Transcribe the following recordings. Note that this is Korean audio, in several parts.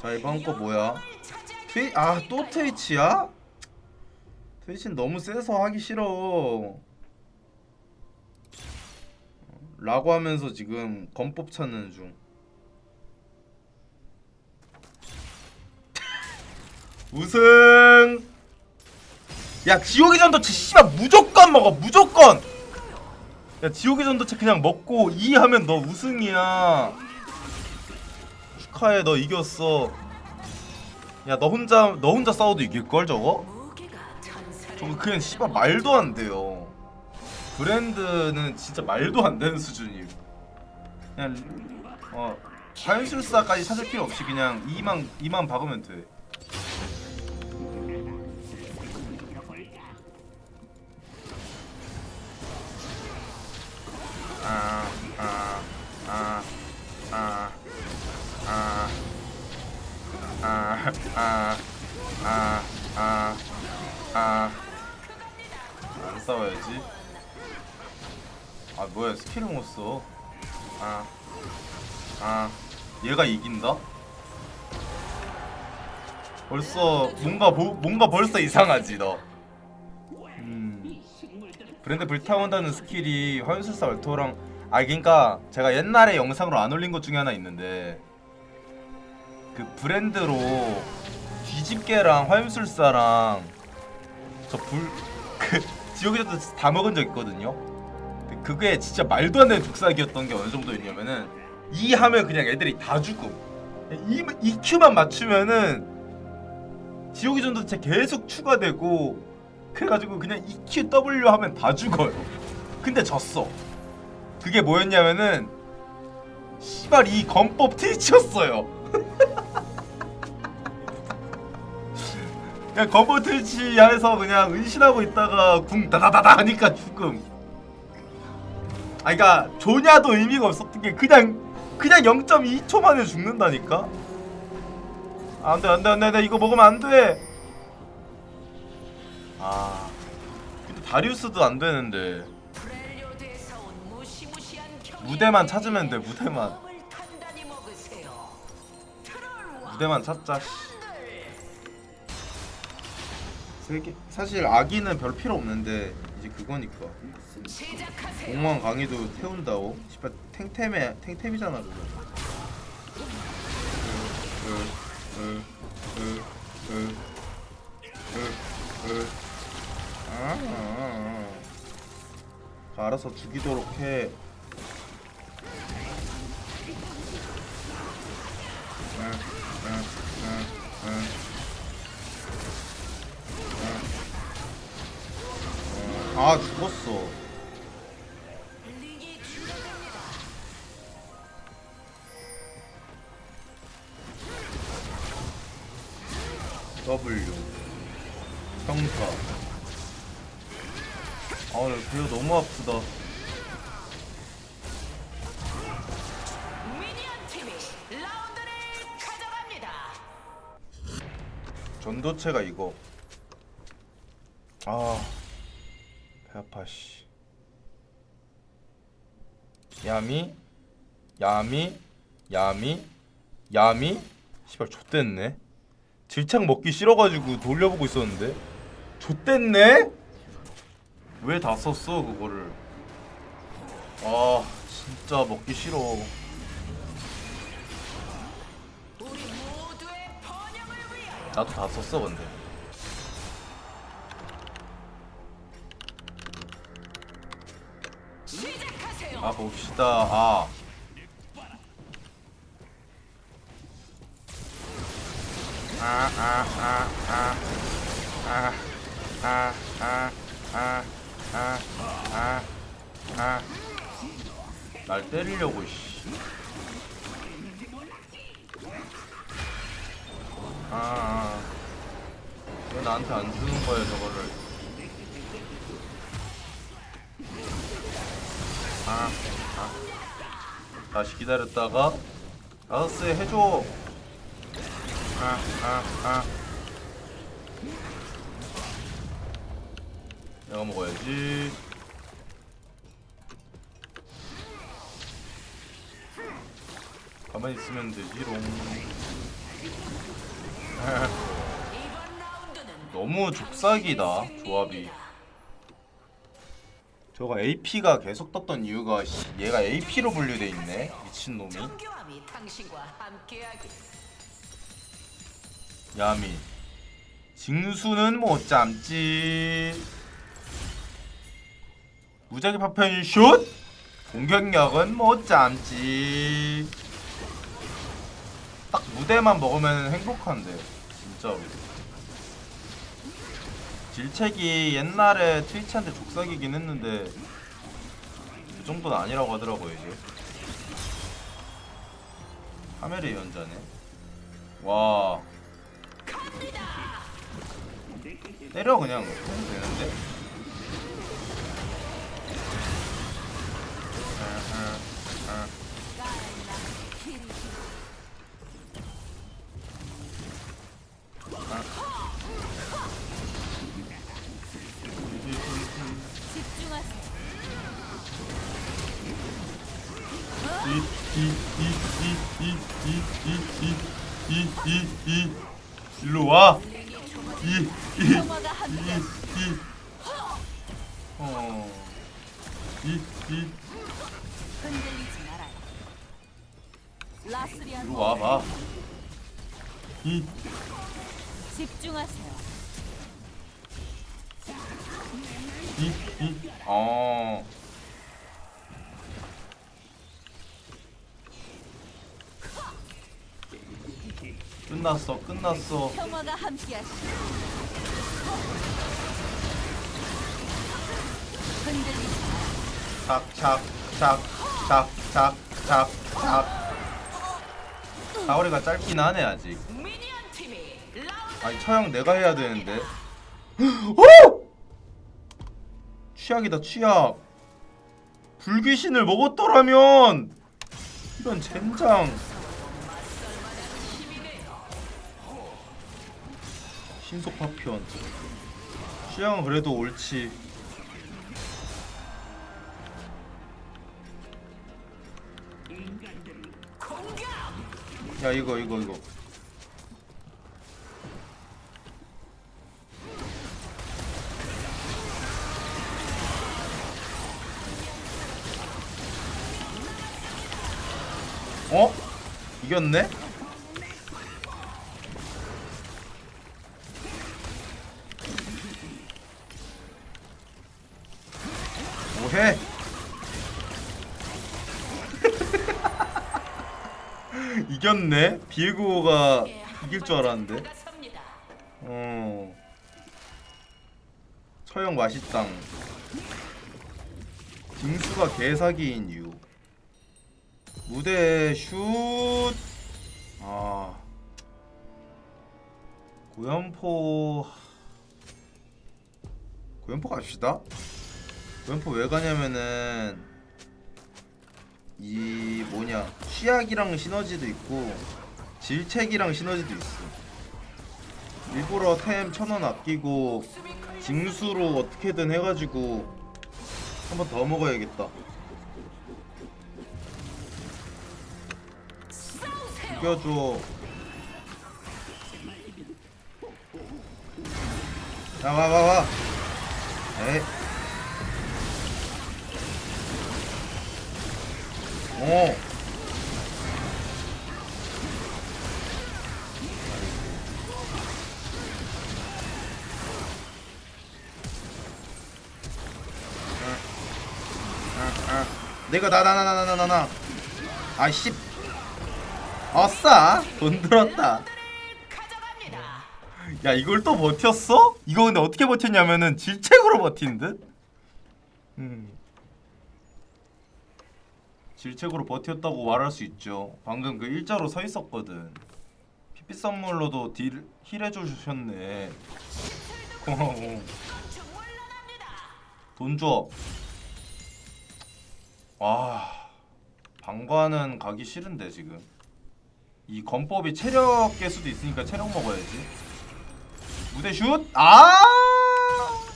자 이번 거 뭐야? 트위 아또 트위치야? 트위치는 너무 세서 하기 싫어. 라고 하면서 지금 건법 찾는 중. 우승. 야 지옥의 전도체 씨발 무조건 먹어 무조건. 야 지옥의 전도체 그냥 먹고 2 하면 너 우승이야. 축하해 너 이겼어. 야 너 혼자 너 혼자 싸워도 이길 걸 저거? 저거 그냥 씨발 말도 안 돼요. 브랜드는 진짜 말도 안 되는 수준이에요. 그냥 어 자연술사까지 찾을 필요 없이 그냥 2만 2만 박으면 돼. 아, 아, 아, 아, 아, 아, 아, 안 싸워야지. 아 뭐야 스킬을 못 써. 아, 아, 얘가 이긴다? 벌써 뭔가 보, 뭔가 벌써 이상하지 너. 음. 브랜드 불타온다는 스킬이 화염술사 얼토랑 아 그러니까 제가 옛날에 영상으로 안 올린 것 중에 하나 있는데 그 브랜드로 뒤집개랑 화염술사랑 저 불 그 지옥에서도 다 먹은 적 있거든요. 근데 그게 진짜 말도 안 되는 죽사기였던 게 어느 정도였냐면은 이 하면 그냥 애들이 다 죽음. 이, 이 큐만 맞추면은 지옥의 전도체 계속 추가되고 그래가지고 그냥 EQW 하면 다 죽어요. 근데 졌어. 그게 뭐였냐면은 씨발 이 건법 트위치였어요. 그냥 건법 트위치 안에서 그냥 은신하고 있다가 궁 다다다다 하니까 죽음. 아 그니까 조냐도 의미가 없었던 게 그냥 그냥 0.2초 만에 죽는다니까. 아, 안돼 안돼 안돼 안돼 이거 먹으면 안 돼. 아 근데 다리우스도 안 되는데 무대만 찾으면 돼 무대만 무대만 찾자 세개 사실 아기는 별 필요 없는데 이제 그거니까 공무원 강의도 태운다고 씨발 탱템에 탱템이잖아 그거 으, 으, 으, 으, 으, 으. 아, 아, 아. 알아서 죽이도록 해. 아 죽었어. W 평타. 아 오늘 배가 너무 아프다. 미니언 팀이 라운드를 가져갑니다. 전도체가 이거. 아, 씨. 야미, 야미, 야미, 야미. 씨발 좆됐네. 질창 먹기 싫어가지고 돌려보고 있었는데. 좆됐네? 왜 다 썼어 그거를? 아, 진짜 먹기 싫어. 나도 다 썼어 근데. 시작하세요. 아 봅시다. 아. 아, 아, 아, 아. 아, 아, 아, 아, 아, 때리려고, 씨. 아, 아. 왜 나한테 안 주는 거야, 저거를. 아, 아. 다시 기다렸다가 아서스 해줘. 아, 아, 아. 내가 먹어야지. 가만히 있으면 되지롱. 너무 족삭이다 조합이 저가 AP가 계속 떴던 이유가 씨, 얘가 AP로 분류돼 있네. 미친놈이. 정교함이 당신과 함께하기. 야미. 징수는 못 참지. 무작위 파편 슛! 공격력은 못 참지. 딱 무대만 먹으면 행복한데 진짜로 질책이 옛날에 트위치한테 족삭이긴 했는데 그 정도는 아니라고 하더라고요 이제. 카메라 연자네. 와. 때려 그냥. 해도 되는데? 아, 아, 아. 이이이이이이이이이이 일로 와. 이이이이이 어. 이이 일로 와봐. 이 집중하세요. 이, 이, 어. 끝났어, 끝났어. 평화가 함께하시오. 흔들리지 마라. 착, 착, 착, 착, 착, 착, 착. 사거리가 짧긴 하네, 아직. 미니언 팀이 라운드 아니, 처형 내가 해야 되는데. 어! 취약이다, 취약. 불귀신을 먹었더라면! 이런 젠장. 신속 파편. 취향은 그래도 옳지. 야 이거 이거 이거. 어? 이겼네? 이겼네? 비에고가 이길 줄 알았는데. 어. 처형 맛있당. 징수가 개사기인 이유. 무대 슛. 아. 고연포. 고연포 갑시다. 고연포 왜 가냐면은 이 뭐냐 취약이랑 시너지도 있고 질책이랑 시너지도 있어. 일부러 템 천원 아끼고 징수로 어떻게든 해가지고 한 번 더 먹어야겠다. 죽여줘. 야, 와, 와, 와. 에이. 어. 아, 아. 내가 나 나 나 나 나 나 나 아씨 아싸 돈 들었다. 야 이걸 또 버텼어? 이거 근데 어떻게 버텼냐면은 질책으로 버틴 듯? 음. 질책으로 버텼다고 말할 수 있죠 방금 그 일자로 서 있었거든 피피 선물로도 딜 힐 해 주셨네 고마워. 돈 줘. 와, 방관은 가기 싫은데 지금. 이 건법이 체력 깰 수도 있으니까 체력 먹어야지. 무대 슛. 아,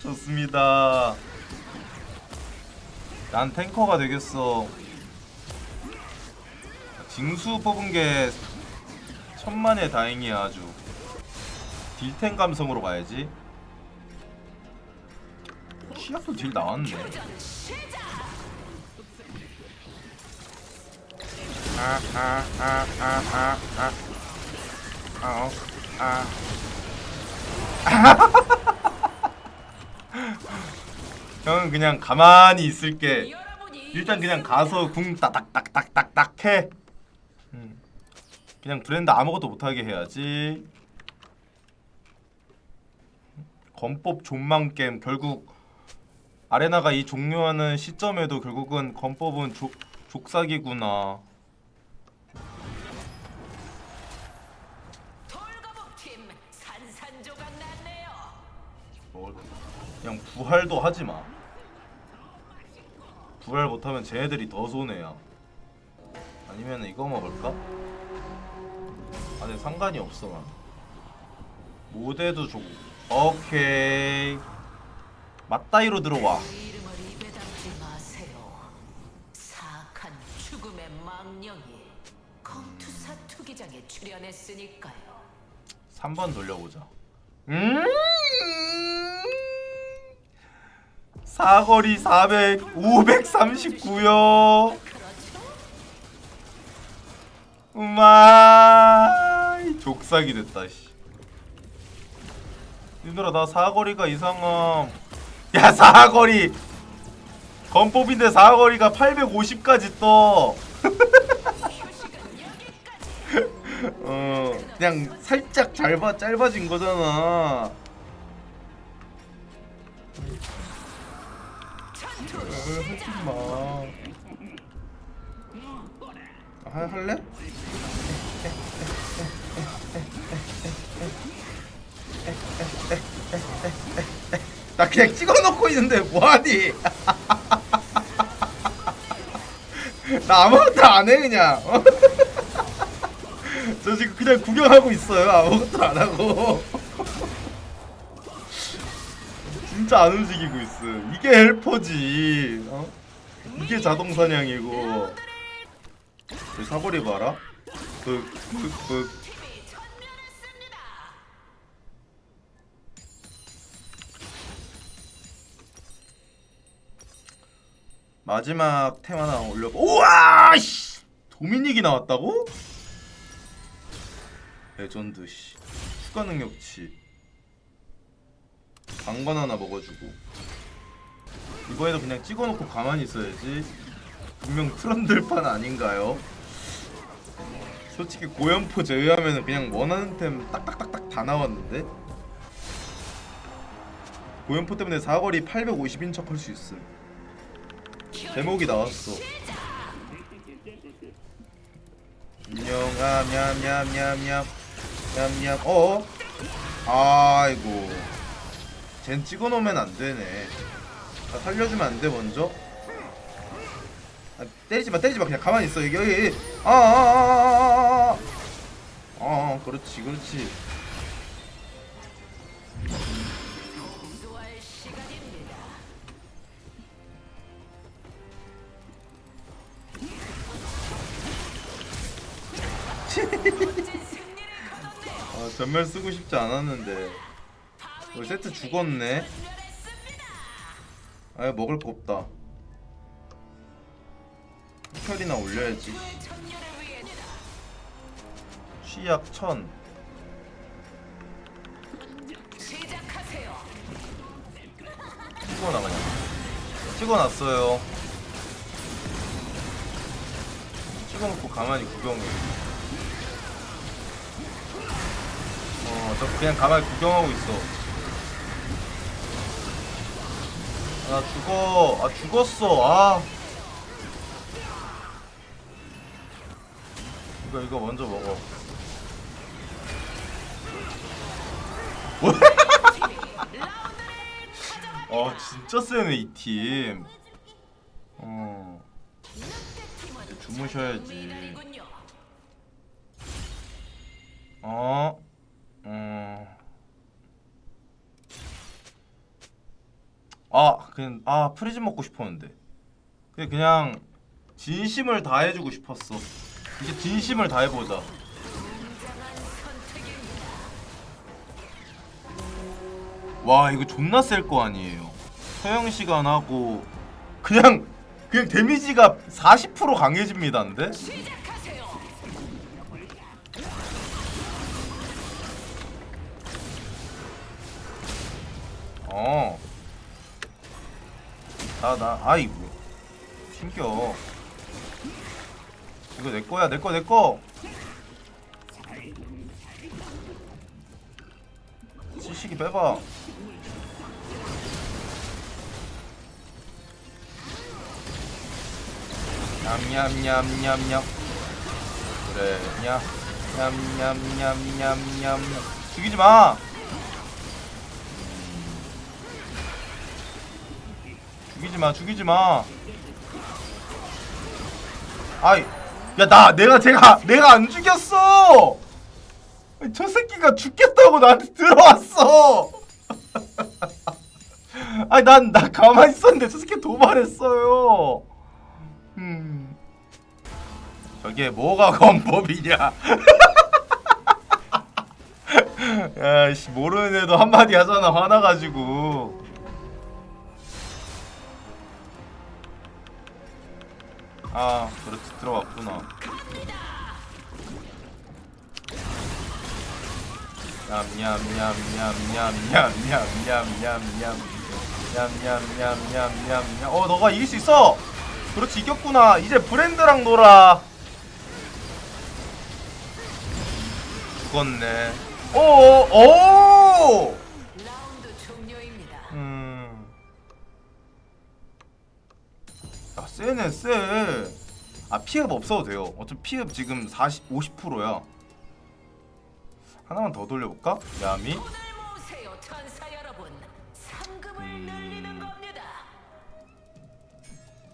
좋습니다. 난 탱커가 되겠어. 징수 뽑은 게 천만의 다행이야 아주 딜텐 감성으로 가야지 시약도 딜 나왔네. 아아아아아아아 형은 그냥 가만히 있을게 일단 그냥 가서 궁 따닥닥닥닥닥 해. 음. 그냥 브랜드 아무것도 못하게 해야지. 건법 존망 게임 결국 아레나가 이 종료하는 시점에도 결국은 건법은 족 족사기구나. 그냥 부활도 하지 마. 부활 못하면 쟤네들이 더 손해야. 아니면 이거 먹을까? 아니 상관이 없어 난. 모대도 좋고. 오케이. 맞다이로 들어와. 이름을 입에 담지 마세요. 사악한 죽음의 망령이 검투사 투기장에 출연했으니까요. 3번 돌려보자. 음. 사거리 400, 539요. 그렇죠? 우마 족삭이 됐다 씨. 얘들아 나 사거리가 이상함 야 사거리 건법인데 사거리가 850까지 떠 어, 그냥 살짝 짧아, 짧아진 거잖아. 전투 어, 하지 마. 아, 할- 할래? 나 그냥 찍어놓고 있는데 뭐하니? 나 아무것도 안 해 그냥. 어? 저 지금 그냥 구경하고 있어요 아무것도 안 하고. 진짜 안 움직이고 있어. 이게 헬퍼지. 어? 이게 자동 사냥이고. 그 사거리 봐라. 그, 그, 그. 마지막 템 하나 올려봐. 우와! 씨! 도미닉이 나왔다고? 레전드 씨. 추가 능력치. 강건 하나 먹어주고. 이거에도 그냥 찍어놓고 가만히 있어야지. 분명 트런들판 아닌가요? 솔직히 고연포 제외하면 그냥 원하는 템 딱딱딱딱 다 나왔는데? 고연포 때문에 사거리 850인 척 할 수 있음. 제목이 나왔어. 안녕, 냠냠냠냠냠, 냠냠. 어? 아이고. 쟨 찍어놓으면 안 되네. 나 살려주면 안돼 먼저. 아, 때리지 마, 때리지 마. 그냥 가만히 있어. 여기, 여기. 아, 아, 아, 아, 아, 아. 아, 그렇지, 그렇지. 아, 전멸 쓰고 싶지 않았는데. 바위 어, 세트 죽었네. 아, 먹을 거 없다. 혈이나 올려야지. 취약 천. 찍어놔 그냥. 찍어놨어요. 찍어놓고 가만히 구경해. 어, 저 그냥 가만히 구경하고 있어. 아 죽어. 아 죽었어. 아. 이거 이거 먼저 먹어. 가져갑니다. 아 진짜 세네 이 팀. 어. 주무셔야지. 어. 음. 아, 그냥 아 프리즘 먹고 싶었는데. 근데 그냥 진심을 다해 주고 싶었어. 이제 진심을 다해 보자. 와, 이거 존나 셀 거 아니에요. 소형 시간 하고 그냥 그냥 데미지가 40% 강해집니다 근데? 어. 나, 나, 아이, 뭐. 튕겨. 이거 내 거야, 내 거, 내 거! 시식이 빼봐. 냠냠냠냠냠. 그래, 냠. 냠냠냠냠냠. 죽이지 마! 죽이지 마, 죽이지 마. 아이, 야, 나, 내가, 제가, 내가 안 죽였어! 저 새끼가 죽겠다고 나한테 들어왔어! 아니, 난, 나 가만히 있었는데 저 새끼 도발했어요. 음. 저게 뭐가 건법이냐? 야, 씨, 모르는 애도 한마디 하잖아, 화나가지고. 아 그렇지 들어왔구나 냠냠냠냠냠냠냠냠냠냠냠냠냠냠냠냠 어 너가 이길 수 있어 그렇지 이겼구나 이제 브랜드랑 놀아 죽었네 오오 라 세네, 세. 아, 피흡 없어도 돼요. 어차피 피흡 지금 40, 50%야. 하나만 더 돌려볼까? 야미. 음.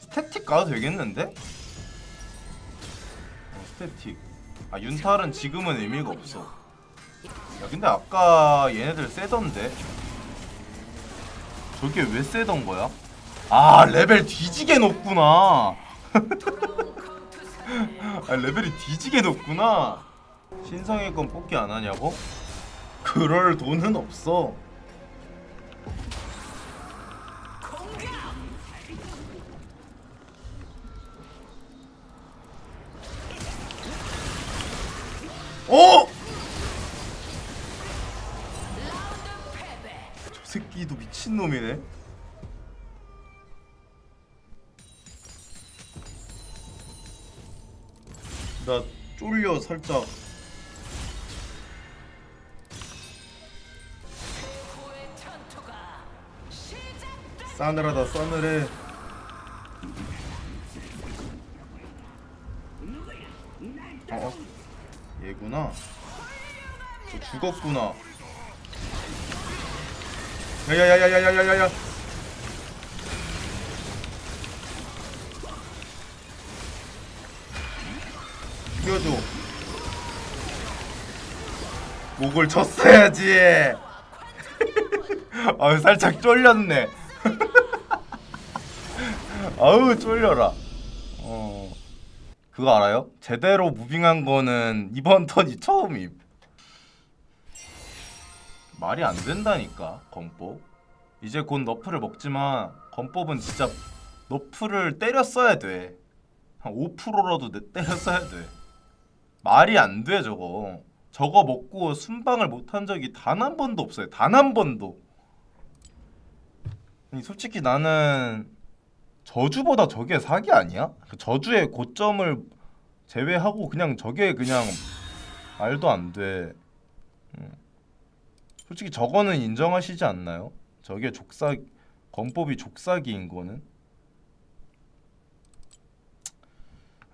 스태틱 가도 되겠는데? 어, 스태틱. 아, 윤탈은 지금은 의미가 없어. 야, 근데 아까 얘네들 세던데? 저게 왜 세던 거야? 아, 레벨 뒤지게 높구나. 아 레벨이 뒤지게 높구나 신성의 건 뽑기 안 하냐고? 그럴 돈은 없어! 어? 저 새끼도 미친놈이네 나 쫄려 살짝. 싸늘하다 싸늘해 어? 어? 얘구나 저 죽었구나 야야야야야야야야 목을 쳤어야지. 아 살짝 쫄렸네. 아우 쫄려라. 어. 그거 알아요? 제대로 무빙한 거는 이번 턴이 처음임. 말이 안 된다니까 건법 이제 곧 너프를 먹지만 건법은 진짜 너프를 때렸어야 돼 한 5%라도 내- 때렸어야 돼. 말이 안 돼 저거 저거 먹고 순방을 못한 적이 단 한 번도 없어요 단 한 번도 아니 솔직히 나는 저주보다 저게 사기 아니야? 그 저주의 고점을 제외하고 그냥 저게 그냥 말도 안 돼. 음. 솔직히 저거는 인정하시지 않나요? 저게 족사 건법이 족사기인 거는.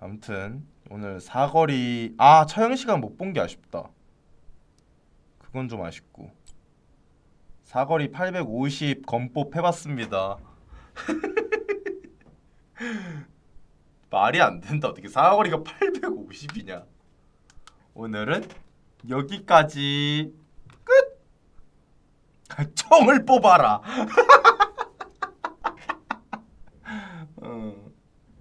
아무튼 오늘 사거리 아 처형 시간 못 본 게 아쉽다. 그건 좀 아쉽고. 사거리 850 건법 해봤습니다. 말이 안 된다. 어떻게 사거리가 850이냐? 오늘은 여기까지 끝. 총을 뽑아라.